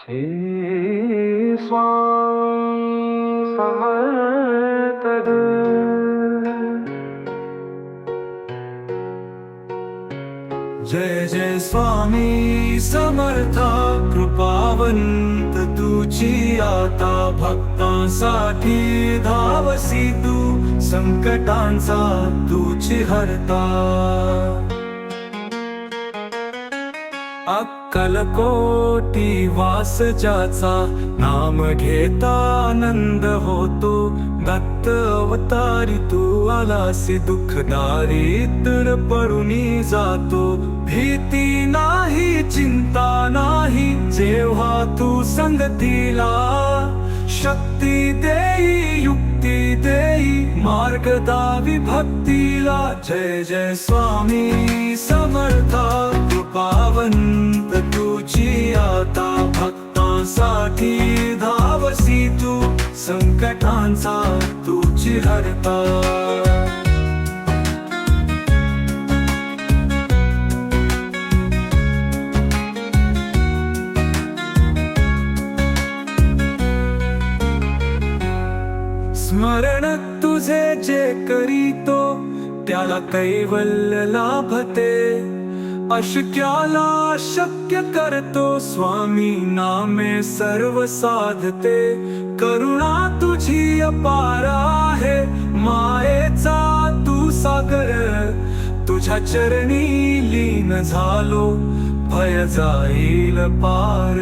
समर्थ जय जय स्वामी समर्था कृपावंत तुझी आता भक्तांसाठी धावसी तू संकटांचा तुझी हरता कलकोटी वास ज्याचा नाम घेता आनंद होतो. दत्त अवतारी तू आलासी दुःखदारी तर पडूनी जातो. भीती नाही चिंता नाही जेव्हा तू संगतीला शक्ती देई युक्ती देई मार्ग विभक्तीला जय जय स्वामी समर्था कृपा संकटांचा तुझी हरता स्मरण तुझे जे करीतो त्याला कैवल्य लाभते. अशक्याला शक्य करतो स्वामी नामे सर्व साधते. करुणा तुझी अपार आहे मायेचा तू सागर. तुझ्या चरणी लीन झालो भय जाईल पार.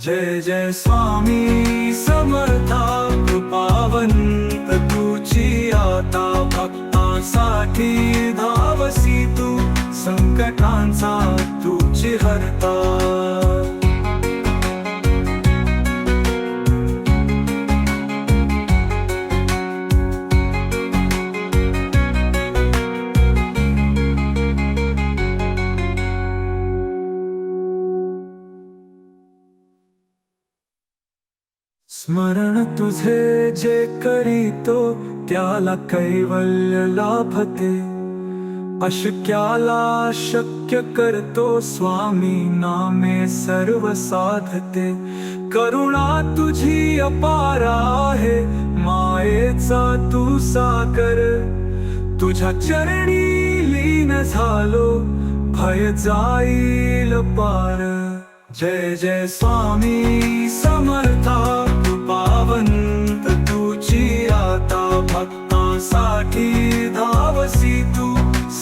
जय जय स्वामी समर्था कृपावंत तुझी आता भक्तासाठी. संकटांचा तुझी हरता स्मरण तुझे जे करीतो त्याला कैवल्य लाभते। अशक्याला शक्य करतो स्वामी नामे सर्व साधते करुणा तुझी अपार आहे मायेचा तू साकर तुझ्या चरणी लीन झालो भय जाईल पार. जय जय स्वामी समर्था.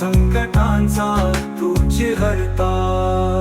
संकटांचा तू संकटांचा हरता.